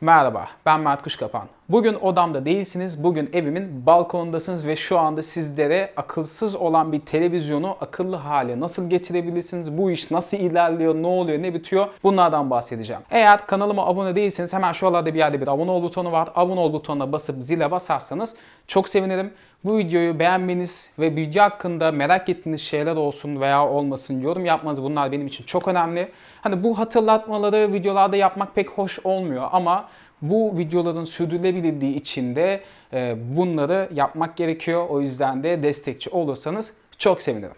Merhaba, ben Mert Kuşkapan. Bugün odamda değilsiniz, bugün evimin balkonundasınız ve şu anda sizlere akılsız olan bir televizyonu akıllı hale nasıl getirebilirsiniz, bu iş nasıl ilerliyor, ne oluyor, ne bitiyor bunlardan bahsedeceğim. Eğer kanalıma abone değilseniz hemen şuralarda bir yerde bir abone ol butonu var. Abone ol butonuna basıp zile basarsanız çok sevinirim. Bu videoyu beğenmeniz ve video hakkında merak ettiğiniz şeyler olsun veya olmasın yorum yapmanız bunlar benim için çok önemli. Hani bu hatırlatmaları videolarda yapmak pek hoş olmuyor ama bu videoların sürdürülebilirliği için de e, bunları yapmak gerekiyor. O yüzden de destekçi olursanız çok sevinirim.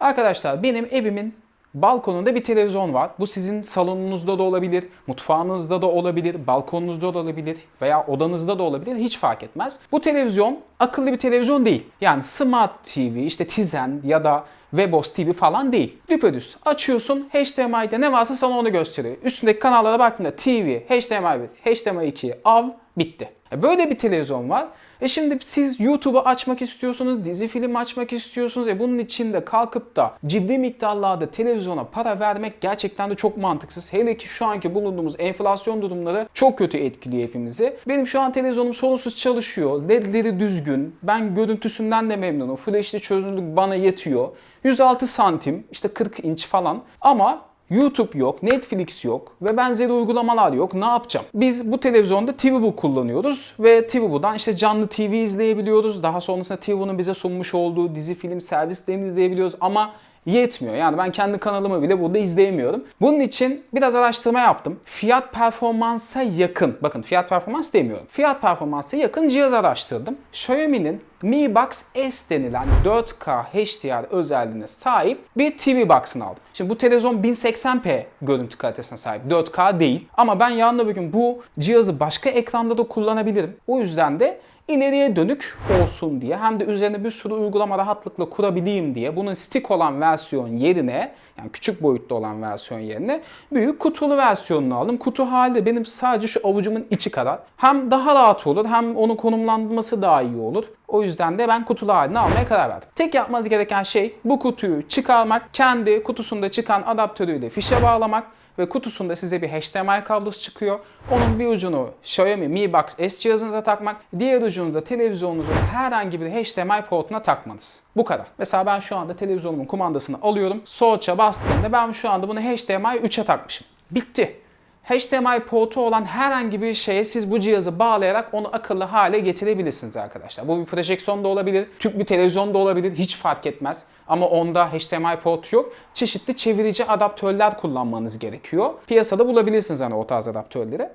Arkadaşlar benim evimin balkonunda bir televizyon var. Bu sizin salonunuzda da olabilir, mutfağınızda da olabilir, balkonunuzda da olabilir veya odanızda da olabilir. Hiç fark etmez. Bu televizyon akıllı bir televizyon değil. Yani Smart TV, işte Tizen ya da Webos TV falan değil. Düpedüz açıyorsun HDMI'de ne varsa sana onu gösteriyor. Üstündeki kanallara baktığında TV, HDMI 1, HDMI 2, AV bitti. E Böyle bir televizyon var. E şimdi siz YouTube'u açmak istiyorsunuz, dizi film açmak istiyorsunuz. E bunun için de kalkıp da ciddi miktarlarda televizyona para vermek gerçekten de çok mantıksız. Hele ki şu anki bulunduğumuz enflasyon durumları çok kötü etkiliyor hepimizi. Benim şu an televizyonum sorunsuz çalışıyor. LED'leri düzgün. Ben görüntüsünden de memnunum. HD çözünürlük bana yetiyor. 106 santim, işte 40 inç falan. Ama YouTube yok, Netflix yok ve benzeri uygulamalar yok. Ne yapacağım? Biz bu televizyonda TVBoo kullanıyoruz ve TVBoo'dan işte canlı TV izleyebiliyoruz. Daha sonrasında TVBoo'nun bize sunmuş olduğu dizi film servislerini izleyebiliyoruz ama yetmiyor. Yani ben kendi kanalımı bile burada izleyemiyorum. Bunun için biraz araştırma yaptım. Fiyat performansa yakın, bakın fiyat performans demiyorum. Fiyat performansa yakın cihaz araştırdım. Xiaomi'nin Mi Box S denilen 4K HDR özelliğine sahip bir TV Box'ını aldım. Şimdi bu televizyon 1080p görüntü kalitesine sahip. 4K değil. Ama ben yarın öbür gün bu cihazı başka ekranda da kullanabilirim. O yüzden de ileriye dönük olsun diye hem de üzerine bir sürü uygulama rahatlıkla kurabileyim diye bunun stick olan versiyon yerine yani küçük boyutta olan versiyon yerine büyük kutulu versiyonunu aldım. Kutu hali benim sadece şu avucumun içi kadar. Hem daha rahat olur hem onun konumlanması daha iyi olur. O yüzden de ben kutulu halini almaya karar verdim. Tek yapmanız gereken şey bu kutuyu çıkarmak, kendi kutusunda çıkan adaptörüyle fişe bağlamak ve kutusunda size bir HDMI kablosu çıkıyor. Onun bir ucunu Xiaomi Mi Box S cihazınıza takmak, diğer ucunu da televizyonunuzun herhangi bir HDMI portuna takmanız. Bu kadar. Mesela ben şu anda televizyonumun kumandasını alıyorum. Soğutça bastığımda ben şu anda bunu HDMI 3'e takmışım. Bitti. HDMI portu olan herhangi bir şeye siz bu cihazı bağlayarak onu akıllı hale getirebilirsiniz arkadaşlar. Bu bir projeksiyon da olabilir, tüp bir televizyon da olabilir, hiç fark etmez. Ama onda HDMI portu yok. Çeşitli çevirici adaptörler kullanmanız gerekiyor. Piyasada bulabilirsiniz hani o tarz adaptörleri.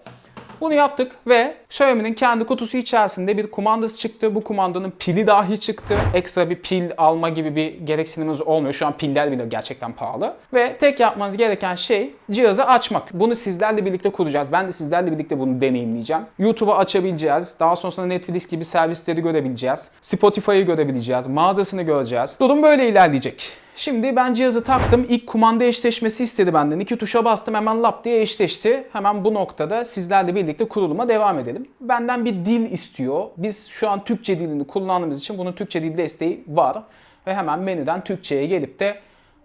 Bunu yaptık ve Xiaomi'nin kendi kutusu içerisinde bir kumandası çıktı. Bu kumandanın pili dahi çıktı. Ekstra bir pil alma gibi bir gereksiniminiz olmuyor. Şu an piller bile gerçekten pahalı. Ve tek yapmanız gereken şey cihazı açmak. Bunu sizlerle birlikte kuracağız. Ben de sizlerle birlikte bunu deneyimleyeceğim. YouTube'u açabileceğiz. Daha sonrasında Netflix gibi servisleri görebileceğiz. Spotify'ı görebileceğiz. Mağazasını göreceğiz. Durum böyle ilerleyecek. Şimdi ben cihazı taktım. İlk kumanda eşleşmesi istedi benden. İki tuşa bastım hemen lap diye eşleşti. Hemen bu noktada sizlerle birlikte kuruluma devam edelim. Benden bir dil istiyor. Biz şu an Türkçe dilini kullandığımız için bunun Türkçe dil desteği var. Ve hemen menüden Türkçe'ye gelip de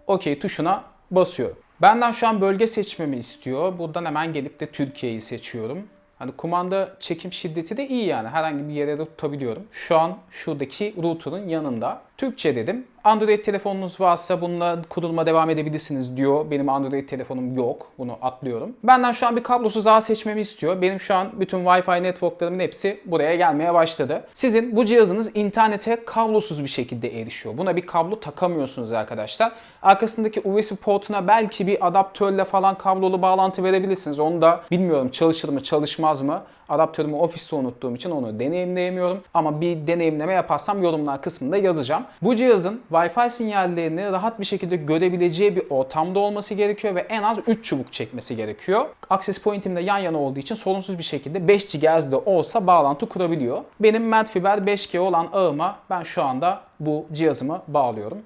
OK tuşuna basıyorum. Benden şu an bölge seçmemi istiyor. Buradan hemen gelip de Türkiye'yi seçiyorum. Hani kumanda çekim şiddeti de iyi yani. Herhangi bir yere de tutabiliyorum. Şu an şuradaki router'ın yanında. Türkçe dedim. Android telefonunuz varsa bununla kurulma devam edebilirsiniz diyor. Benim Android telefonum yok. Bunu atlıyorum. Benden şu an bir kablosuz ağ seçmemi istiyor. Benim şu an bütün Wi-Fi networklarımın hepsi buraya gelmeye başladı. Sizin bu cihazınız internete kablosuz bir şekilde erişiyor. Buna bir kablo takamıyorsunuz arkadaşlar. Arkasındaki USB portuna belki bir adaptörle falan kablolu bağlantı verebilirsiniz. Onu da bilmiyorum çalışır mı çalışmaz mı. Adaptörümü ofiste unuttuğum için onu deneyimleyemiyorum. Ama bir deneyimleme yaparsam yorumlar kısmında yazacağım. Bu cihazın Wi-Fi sinyallerini rahat bir şekilde görebileceği bir ortamda olması gerekiyor ve en az 3 çubuk çekmesi gerekiyor. Access point'im de yan yana olduğu için sorunsuz bir şekilde 5 GHz de olsa bağlantı kurabiliyor. Benim Medfiber 5G olan ağıma ben şu anda bu cihazımı bağlıyorum.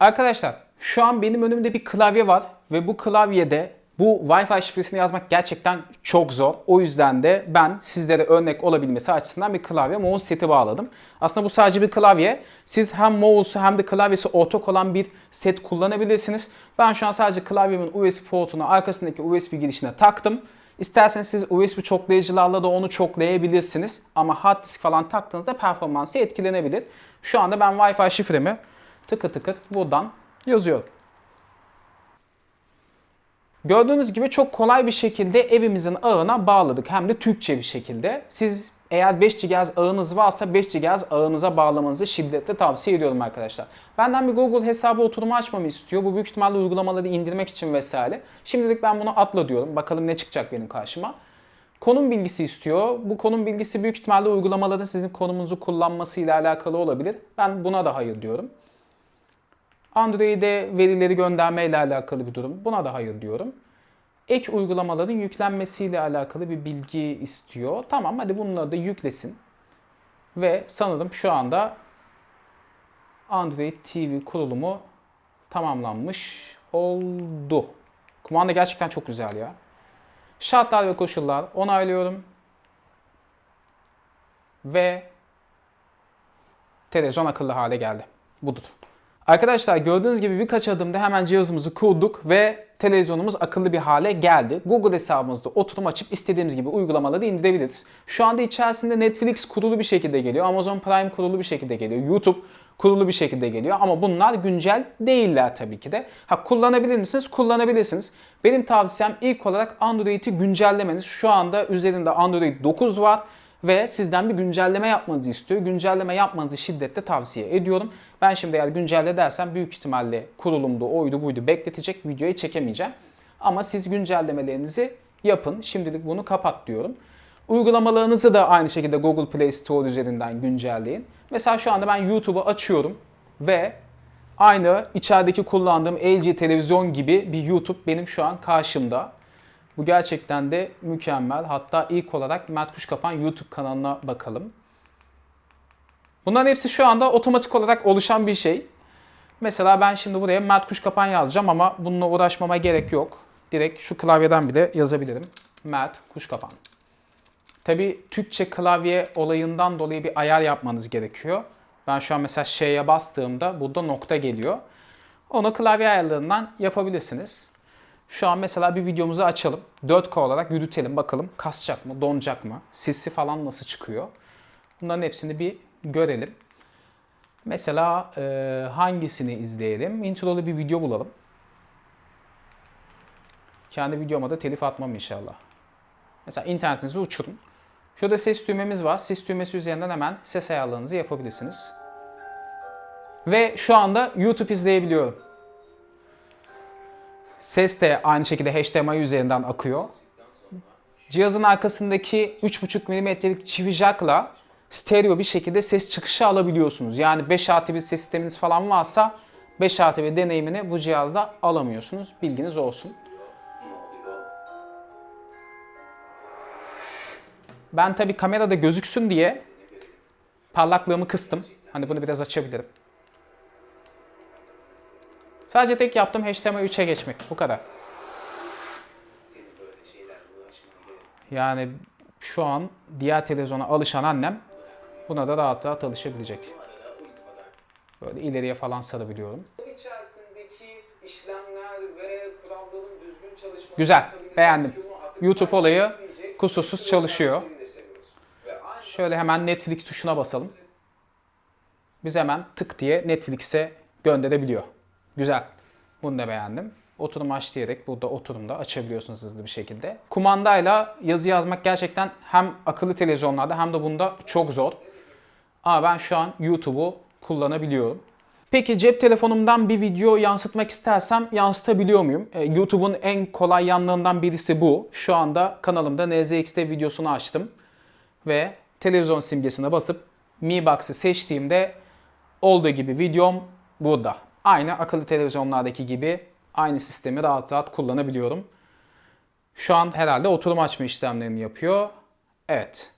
Arkadaşlar şu an benim önümde bir klavye var ve bu klavyede bu Wi-Fi şifresini yazmak gerçekten çok zor. O yüzden de ben sizlere örnek olabilmesi açısından bir klavye mouse seti bağladım. Aslında bu sadece bir klavye. Siz hem mouse'u hem de klavyesi ortak olan bir set kullanabilirsiniz. Ben şu an sadece klavyemin USB portunu arkasındaki USB girişine taktım. İsterseniz siz USB çoklayıcılarla da onu çoklayabilirsiniz. Ama hard disk falan taktığınızda performansı etkilenebilir. Şu anda ben Wi-Fi şifremi tıkır tıkır buradan yazıyorum. Gördüğünüz gibi çok kolay bir şekilde evimizin ağına bağladık. Hem de Türkçe bir şekilde. Siz eğer 5 GHz ağınız varsa 5 GHz ağınıza bağlamanızı şiddetle tavsiye ediyorum arkadaşlar. Benden bir Google hesabı oturumu açmamı istiyor. Bu büyük ihtimalle uygulamaları indirmek için vesaire. Şimdilik ben bunu atla diyorum. Bakalım ne çıkacak benim karşıma. Konum bilgisi istiyor. Bu konum bilgisi büyük ihtimalle uygulamaların sizin konumunuzu kullanması ile alakalı olabilir. Ben buna da hayır diyorum. Android'e verileri gönderme ile alakalı bir durum. Buna da hayır diyorum. Ek uygulamaların yüklenmesiyle alakalı bir bilgi istiyor. Tamam hadi bunları da yüklesin. Ve sanırım şu anda Android TV kurulumu tamamlanmış oldu. Kumanda gerçekten çok güzel ya. Şartlar ve koşullar onaylıyorum. Ve televizyon akıllı hale geldi. Budur. Arkadaşlar gördüğünüz gibi birkaç adımda hemen cihazımızı kurduk ve televizyonumuz akıllı bir hale geldi. Google hesabımızda oturum açıp istediğimiz gibi uygulamaları indirebiliriz. Şu anda içerisinde Netflix kurulu bir şekilde geliyor, Amazon Prime kurulu bir şekilde geliyor, YouTube kurulu bir şekilde geliyor ama bunlar güncel değiller tabii ki de. Ha kullanabilir misiniz? Kullanabilirsiniz. Benim tavsiyem ilk olarak Android'i güncellemeniz. Şu anda üzerinde Android 9 var ve sizden bir güncelleme yapmanızı istiyor. Güncelleme yapmanızı şiddetle tavsiye ediyorum. Ben şimdi eğer güncelle dersem büyük ihtimalle kurulumdu, oydu buydu bekletecek, videoyu çekemeyeceğim. Ama siz güncellemelerinizi yapın. Şimdilik bunu kapat diyorum. Uygulamalarınızı da aynı şekilde Google Play Store üzerinden güncelleyin. Mesela şu anda ben YouTube'u açıyorum ve aynı içerideki kullandığım LG televizyon gibi bir YouTube benim şu an karşımda. Bu gerçekten de mükemmel. Hatta ilk olarak Mert Kuşkapan YouTube kanalına bakalım. Bunların hepsi şu anda otomatik olarak oluşan bir şey. Mesela ben şimdi buraya Mert Kuşkapan yazacağım ama bununla uğraşmama gerek yok. Direkt şu klavyeden bile yazabilirim. Mert Kuşkapan. Tabi Türkçe klavye olayından dolayı bir ayar yapmanız gerekiyor. Ben şu an mesela şeye bastığımda burada nokta geliyor. Onu klavye ayarlarından yapabilirsiniz. Şu an mesela bir videomuzu açalım. 4K olarak yürütelim bakalım kasacak mı, donacak mı, sesi falan nasıl çıkıyor. Bunların hepsini bir görelim. Mesela e, hangisini izleyelim? Introlu bir video bulalım. Kendi videoma da telif atmam inşallah. Mesela internetinizi uçurun. Şurada ses düğmemiz var. Ses düğmesi üzerinden hemen ses ayarlarınızı yapabilirsiniz. Ve şu anda YouTube izleyebiliyorum. Ses de aynı şekilde HDMI üzerinden akıyor. Cihazın arkasındaki 3.5 mm'lik çivi jackla stereo bir şekilde ses çıkışı alabiliyorsunuz. Yani 5 artı bir ses sisteminiz falan varsa 5 artı bir deneyimini bu cihazda alamıyorsunuz. Bilginiz olsun. Ben tabi kamerada gözüksün diye parlaklığımı kıstım. Hani bunu biraz açabilirim. Sadece tek yaptığım HTML 3'e geçmek. Bu kadar. Yani şu an diğer televizyona alışan annem buna da rahat rahat alışabilecek. Böyle ileriye falan sarabiliyorum. Güzel. Beğendim. YouTube olayı kusursuz çalışıyor. Şöyle hemen Netflix tuşuna basalım. Biz hemen tık diye Netflix'e gönderebiliyor. Güzel. Bunu da beğendim. Oturum aç diyerek burada oturumda açabiliyorsunuz hızlı bir şekilde. Kumandayla yazı yazmak gerçekten hem akıllı televizyonlarda hem de bunda çok zor. Ama ben şu an YouTube'u kullanabiliyorum. Peki cep telefonumdan bir video yansıtmak istersem yansıtabiliyor muyum? E, YouTube'un en kolay yanlarından birisi bu. Şu anda kanalımda NZXT videosunu açtım. Ve televizyon simgesine basıp Mi Box'ı seçtiğimde olduğu gibi videom burada. Aynı akıllı televizyonlardaki gibi aynı sistemi rahat rahat kullanabiliyorum. Şu an herhalde oturum açma işlemlerini yapıyor. Evet.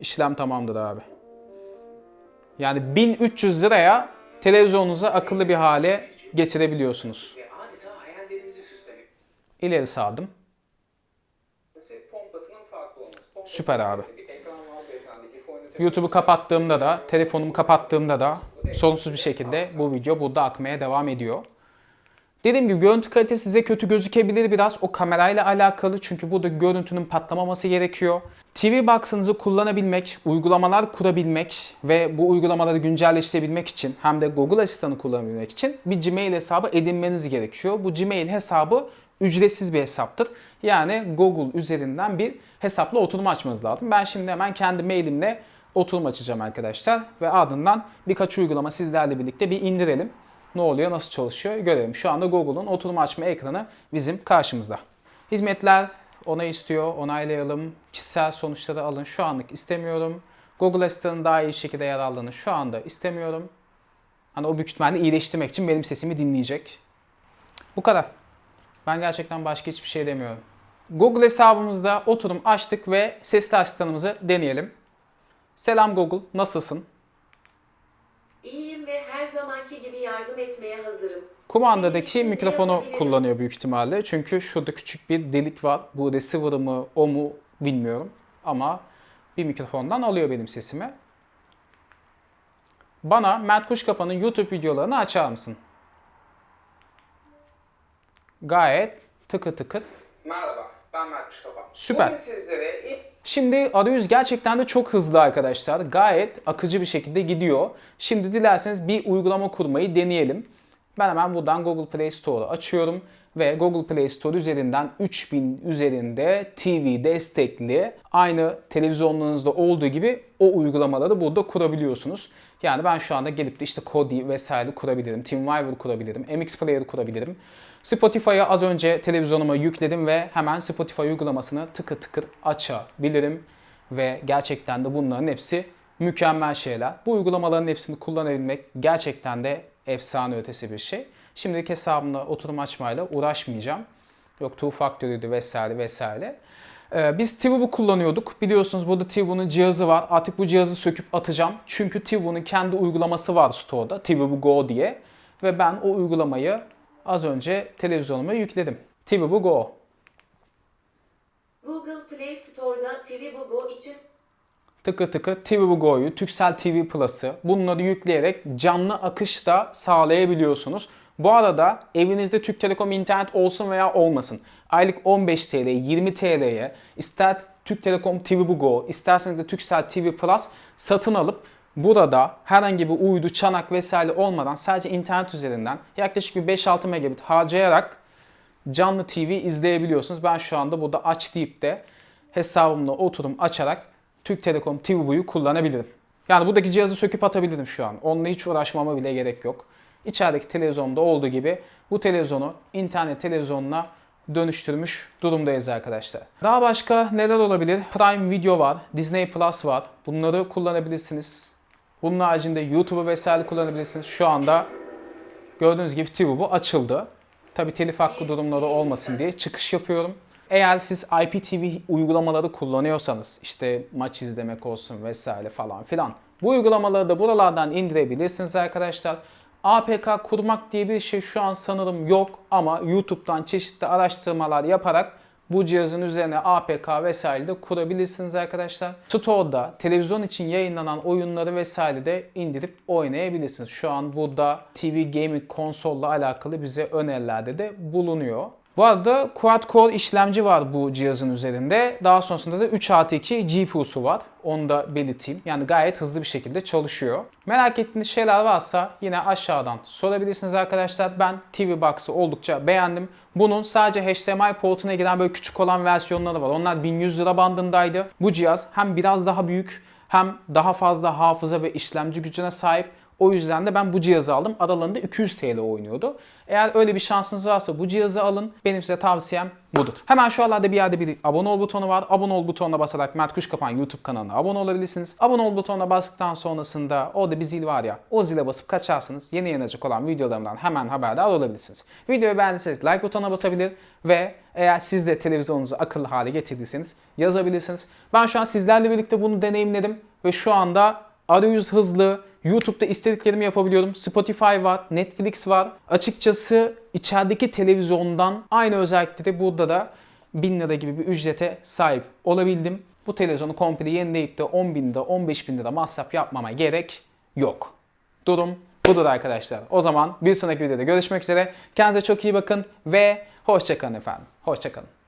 İşlem tamamdır abi. Yani 1300 liraya televizyonunuzu akıllı bir hale getirebiliyorsunuz. İleri sardım. Süper abi. YouTube'u kapattığımda da, telefonumu kapattığımda da sorunsuz bir şekilde bu video burada akmaya devam ediyor. Dediğim gibi görüntü kalitesi size kötü gözükebilir biraz. O kamerayla alakalı çünkü burada görüntünün patlamaması gerekiyor. TV Box'ınızı kullanabilmek, uygulamalar kurabilmek ve bu uygulamaları güncelleştirebilmek için hem de Google Asistan'ı kullanabilmek için bir Gmail hesabı edinmeniz gerekiyor. Bu Gmail hesabı ücretsiz bir hesaptır. Yani Google üzerinden bir hesapla oturum açmanız lazım. Ben şimdi hemen kendi mailimle oturum açacağım arkadaşlar ve ardından birkaç uygulama sizlerle birlikte bir indirelim. Ne oluyor, nasıl çalışıyor görelim. Şu anda Google'un oturum açma ekranı bizim karşımızda. Hizmetler onay istiyor, onaylayalım. Kişisel sonuçları alın. Şu anlık istemiyorum. Google Asistan'ın daha iyi şekilde yer aldığını şu anda istemiyorum. Hani o büyük ihtimalle iyileştirmek için benim sesimi dinleyecek. Bu kadar. Ben gerçekten başka hiçbir şey demiyorum. Google hesabımızda oturum açtık ve sesli asistanımızı deneyelim. Selam Google, nasılsın? İyiyim ve her zamanki gibi yardım etmeye hazırım. Kumandadaki mikrofonu kullanıyor büyük ihtimalle. Çünkü şurada küçük bir delik var. Bu receiver mı o mu bilmiyorum. Ama bir mikrofondan alıyor benim sesimi. Bana Mert Kuşkapan'ın YouTube videolarını açar mısın? Gayet tıkı tıkı. Merhaba, ben Mert. Süper. Bugün sizlere Şimdi arayüz gerçekten de çok hızlı arkadaşlar. Gayet akıcı bir şekilde gidiyor. Şimdi dilerseniz bir uygulama kurmayı deneyelim. Ben hemen buradan Google Play Store'u açıyorum ve Google Play Store üzerinden 3000 üzerinde TV destekli aynı televizyonlarınızda olduğu gibi o uygulamaları burada kurabiliyorsunuz. Yani ben şu anda gelip de işte Kodi vesaire kurabilirim. TeamViewer kurabilirim. MX Player kurabilirim. Spotify'ı az önce televizyonuma yükledim ve hemen Spotify uygulamasını tıkır tıkır açabilirim. Ve gerçekten de bunların hepsi mükemmel şeyler. Bu uygulamaların hepsini kullanabilmek gerçekten de efsane ötesi bir şey. Şimdiki hesabımla oturum açmayla uğraşmayacağım. Yok Two Factory'di vesaire vesaire. Ee, biz Tivo'yu kullanıyorduk. Biliyorsunuz burada Tivo'nun cihazı var. Artık bu cihazı söküp atacağım. Çünkü Tivo'nun kendi uygulaması var store'da. Tivo Go diye. Ve ben o uygulamayı az önce televizyonuma yükledim. Tivo Go. Google Play Store'da TV Bugo için tıkı tıkı TV Go'yu, Türksel TV Plus'ı bunları yükleyerek canlı akış da sağlayabiliyorsunuz. Bu arada evinizde Türk Telekom internet olsun veya olmasın. Aylık 15 TL, 20 TL'ye ister Türk Telekom TV Go, isterseniz de Türksel TV Plus satın alıp burada herhangi bir uydu, çanak vesaire olmadan sadece internet üzerinden yaklaşık bir 5-6 megabit harcayarak canlı TV izleyebiliyorsunuz. Ben şu anda burada aç deyip de hesabımla oturum açarak Türk Telekom TV'yi kullanabilirim. Yani buradaki cihazı söküp atabilirim şu an. Onunla hiç uğraşmama bile gerek yok. İçerideki televizyonda olduğu gibi bu televizyonu internet televizyonuna dönüştürmüş durumdayız arkadaşlar. Daha başka neler olabilir? Prime Video var, Disney Plus var. Bunları kullanabilirsiniz. Bunun haricinde YouTube'u vesaire kullanabilirsiniz. Şu anda gördüğünüz gibi TV bu açıldı. Tabi telif hakkı durumları olmasın diye çıkış yapıyorum. Eğer siz IPTV uygulamaları kullanıyorsanız işte maç izlemek olsun vesaire falan filan bu uygulamaları da buralardan indirebilirsiniz arkadaşlar. APK kurmak diye bir şey şu an sanırım yok ama YouTube'dan çeşitli araştırmalar yaparak bu cihazın üzerine APK vesaire de kurabilirsiniz arkadaşlar. Store'da televizyon için yayınlanan oyunları vesaire de indirip oynayabilirsiniz. Şu an burada TV Gaming konsolla alakalı bize önerilerde de bulunuyor. Bu arada Quad Core işlemci var bu cihazın üzerinde. Daha sonrasında da 3 artı 2 GPU'su var. Onu da belirteyim. Yani gayet hızlı bir şekilde çalışıyor. Merak ettiğiniz şeyler varsa yine aşağıdan sorabilirsiniz arkadaşlar. Ben TV Box'ı oldukça beğendim. Bunun sadece HDMI portuna giren böyle küçük olan versiyonları var. Onlar 1100 lira bandındaydı. Bu cihaz hem biraz daha büyük hem daha fazla hafıza ve işlemci gücüne sahip. O yüzden de ben bu cihazı aldım. Aralarında 200 TL oynuyordu. Eğer öyle bir şansınız varsa bu cihazı alın. Benim size tavsiyem budur. Hemen şu aralarda bir yerde bir abone ol butonu var. Abone ol butonuna basarak Mert Kuşkapan YouTube kanalına abone olabilirsiniz. Abone ol butonuna bastıktan sonrasında orada bir zil var ya o zile basıp kaçarsınız. Yeni yanacak olan videolarımdan hemen haberdar olabilirsiniz. Videoyu beğendiyseniz like butonuna basabilir ve eğer siz de televizyonunuzu akıllı hale getirdiyseniz yazabilirsiniz. Ben şu an sizlerle birlikte bunu deneyimledim ve şu anda arayüz hızlı, YouTube'da istediklerimi yapabiliyorum. Spotify var, Netflix var. Açıkçası içerideki televizyondan aynı özellikleri burada da 1000 lira gibi bir ücrete sahip olabildim. Bu televizyonu komple yenileyip de 10 bin lira, 15 bin lira masraf yapmama gerek yok. Durum budur arkadaşlar. O zaman bir sonraki videoda görüşmek üzere. Kendinize çok iyi bakın ve hoşçakalın efendim. Hoşçakalın.